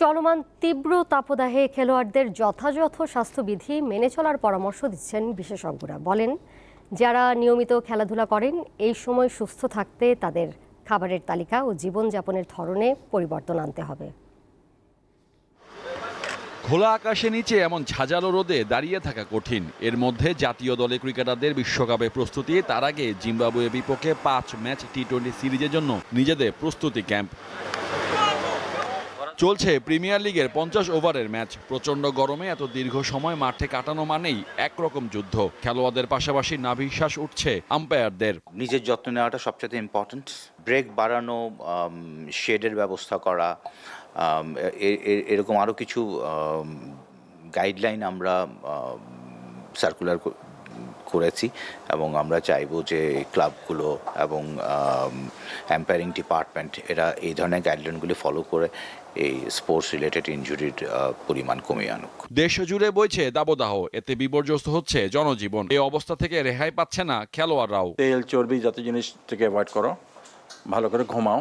চলমান তীব্র তাপদাহে খেলোয়াড়দের যথাযথ স্বাস্থ্যবিধি মেনে চলার পরামর্শ দিচ্ছেন বিশেষজ্ঞরা। বলেন, যারা নিয়মিত খেলাধুলা করেন, এই সময় সুস্থ থাকতে তাদের খাবারের তালিকা ও জীবনযাপনের ধরনে পরিবর্তন আনতে হবে। খোলা আকাশে নিচে এমন ঝাঁঝালো রোদে দাঁড়িয়ে থাকা কঠিন। এর মধ্যে জাতীয় দলে ক্রিকেটারদের বিশ্বকাপে প্রস্তুতি, তার আগে জিম্বাবুয়ে বিপক্ষে পাঁচ ম্যাচ টি টোয়েন্টি সিরিজের জন্য নিজেদের প্রস্তুতি ক্যাম্প। চলছে প্রিমিয়ার লিগের পঞ্চাশ ওভারের ম্যাচ। প্রচণ্ড গরমে এত দীর্ঘ সময় মাঠে কাটানো মানেই একরকম যুদ্ধ। খেলোয়াড়দের পাশাপাশি নাভিশ্বাস উঠছে আম্পায়ারদের নিজের যত্ন নেওয়াটা সবচেয়ে ইম্পর্ট্যান্ট ব্রেক বাড়ানো শেডের ব্যবস্থা করা এ- এরকম আরও কিছু গাইডলাইন আমরা সার্কুলার করেছি এবং আমরা চাইব যে ক্লাবগুলো এবং অ্যাম্পায়ারিং ডিপার্টমেন্ট এরা এই ধরনের গাইডলাইনগুলি ফলো করে এই স্পোর্টস রিলেটেড ইনজুরির পরিমাণ কমিয়ে আনুক। দেশ জুড়ে বইছে দাবদাহ এতে বিপর্যস্ত হচ্ছে জনজীবন। এই অবস্থা থেকে রেহাই পাচ্ছে না খেলোয়াড়রাও। তেল চর্বি জাতীয় জিনিস থেকে অ্যাভয়েড করো ভালো করে ঘুমাও।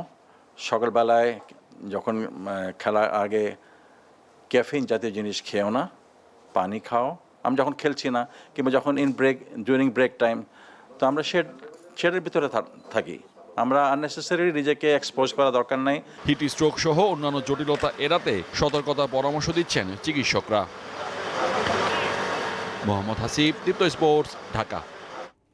সকালবেলায় যখন খেলার আগে ক্যাফিন জাতীয় জিনিস খেও না পানি খাও আমি যখন খেলছি না, কিংবা যখন in break during break time তো আমরা শেড শেডের ভিতরে থাকি। আমরা আননেসেসারি নিজেকে এক্সপোজ করা দরকার নাই। হিট স্ট্রোক সহ অন্যান্য জটিলতা এড়াতে সতর্কতা পরামর্শ দিচ্ছেন চিকিৎসকরা। মোহাম্মদ হাসিব, দীপ্ত স্পোর্টস, ঢাকা।